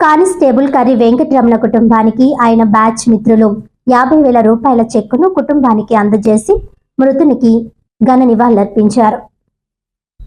Constable Karri Venkataramana కుటుంబానికి ఆయన batch మిత్రులు యాభై వేల రూపాయల చెక్కును కుటుంబానికి అందజేసి మృతునికి ఘన నివాళులర్పించారు.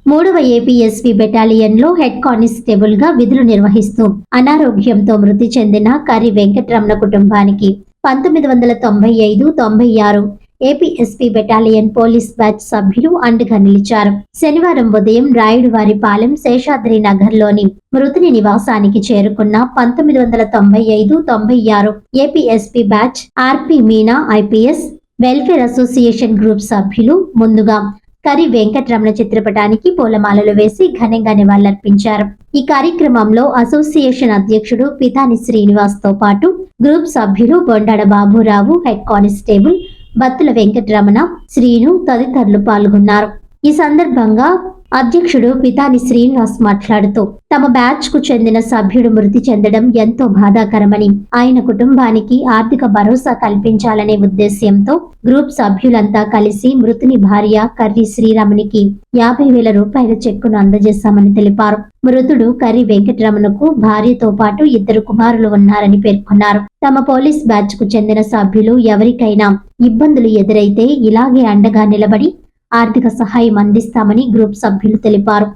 మూడవ ఏపీఎస్వి బెటాలియన్లో హెడ్ కానిస్టేబుల్గా విధులు నిర్వహిస్తూ అనారోగ్యంతో మృతి చెందిన కర్రి వెంకటరమణ కుటుంబానికి పంతొమ్మిది వందల తొంభై ఐదు తొంభై ఆరు ఏపీఎస్పీ బెటాలియన్ పోలీస్ బ్యాచ్ సభ్యులు అండగా నిలిచారు. శనివారం ఉదయం రాయుడువారి పాలెం శేషాద్రి నగర్లోని మృతుని నివాసానికి చేరుకున్న పంతొమ్మిది వందల తొంభై ఐదు తొంభై ఆరు APSP batch RP Meena IPS welfare association group సభ్యులు ముందుగా కరి వెంకటరమణ చిత్రపటానికి పూలమాలలు వేసి ఘనంగా నివాళులర్పించారు. ఈ కార్యక్రమంలో అసోసియేషన్ అధ్యక్షుడు పితాని శ్రీనివాస్తో పాటు గ్రూప్ సభ్యులు బొండాడ బాబురావు హెడ్ కానిస్టేబుల్ బత్తుల వెంకటరమణ శ్రీను తదితరులు పాల్గొన్నారు. ఈ సందర్భంగా అధ్యక్షుడు పితాని శ్రీనివాస్ మాట్లాడుతూ తమ బ్యాచ్కు చెందిన సభ్యుడు మృతి చెందడం ఎంతో బాధాకరమని ఆయన కుటుంబానికి ఆర్థిక భరోసా కల్పించాలనే ఉద్దేశ్యంతో గ్రూప్ సభ్యులంతా కలిసి మృతుని భార్య కర్రీ శ్రీరామునికి యాభై వేల రూపాయల చెక్కును అందజేశామని తెలిపారు. మృతుడు కర్రీ వెంకటరమణకు భార్యతో పాటు ఇద్దరు కుమారులు ఉన్నారని పేర్కొన్నారు. తమ పోలీస్ బ్యాచ్కు చెందిన సభ్యులు ఎవరికైనా ఇబ్బందులు ఎదురైతే ఇలాగే అండగా నిలబడి ఆర్థిక సహాయం అందిస్తామని గ్రూప్ సభ్యులు తెలిపారు.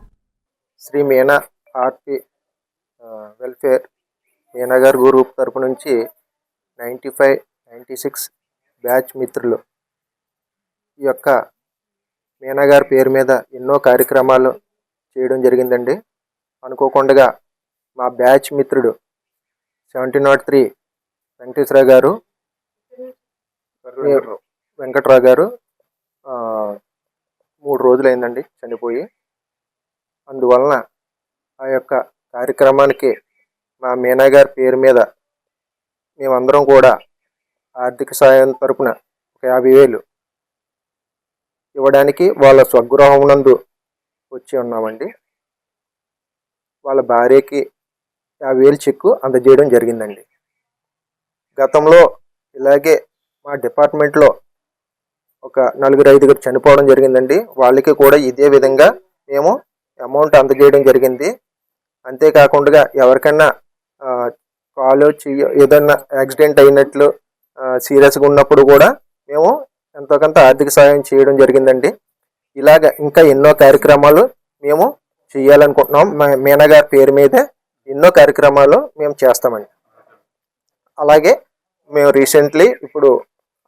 శ్రీ మీనా ఆర్పి వెల్ఫేర్ మీనా గారి గ్రూప్ తరపు నుంచి ninety five ninety six batch మిత్రులు ఈ యొక్క మీనా గారి పేరు మీద ఎన్నో కార్యక్రమాలు చేయడం జరిగిందండి. అనుకోకుండా మా బ్యాచ్ మిత్రుడు సెవెంటీ నాట్ త్రీ వెంకటేశ్వర గారు వెంకట్రావు గారు మూడు రోజులైందండి చనిపోయి. అందువలన ఆ యొక్క కార్యక్రమానికి మా మీనా గారి పేరు మీద మేమందరం కూడా ఆర్థిక సాయం తరపున ఒక యాభై వేలు ఇవ్వడానికి వాళ్ళ స్వగృహం నందు వచ్చి ఉన్నామండి. వాళ్ళ భార్యకి యాభై వేలు చెక్కు అందజేయడం జరిగిందండి. గతంలో ఇలాగే మా డిపార్ట్మెంట్లో ఒక నలుగురు ఐదుగురు చనిపోవడం జరిగిందండి. వాళ్ళకి కూడా ఇదే విధంగా మేము అమౌంట్ అందజేయడం జరిగింది. అంతేకాకుండా ఎవరికైనా కాలు చెయ్య ఏదైనా యాక్సిడెంట్ అయినట్లు సీరియస్గా ఉన్నప్పుడు కూడా మేము ఎంతో కొంత ఆర్థిక సహాయం చేయడం జరిగిందండి. ఇలాగ ఇంకా ఎన్నో కార్యక్రమాలు మేము చేయాలనుకుంటున్నాం. మా పేరు మీద ఎన్నో కార్యక్రమాలు మేము చేస్తామండి. అలాగే మేము రీసెంట్లీ ఇప్పుడు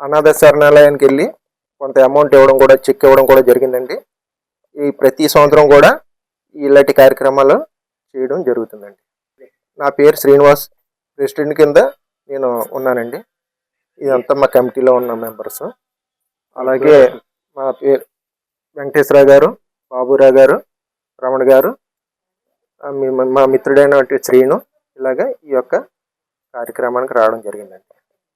అనాథ శరణాలయానికి వెళ్ళి కొంత అమౌంట్ ఇవ్వడం కూడా చెక్ ఇవ్వడం కూడా జరిగిందండి. ఈ ప్రతి సంవత్సరం కూడా ఇలాంటి కార్యక్రమాలు చేయడం జరుగుతుందండి. నా పేరు శ్రీనివాస్ ప్రెసిడెంట్ కింద నేను ఉన్నానండి. ఇదంతా మా కమిటీలో ఉన్న మెంబర్స్. అలాగే మా పేరు వెంకటేశ్వరరావు గారు బాబురావు గారు రమణ గారు మా మిత్రుడైన శ్రీను ఇలాగా ఈ యొక్క కార్యక్రమానికి రావడం జరిగిందండి.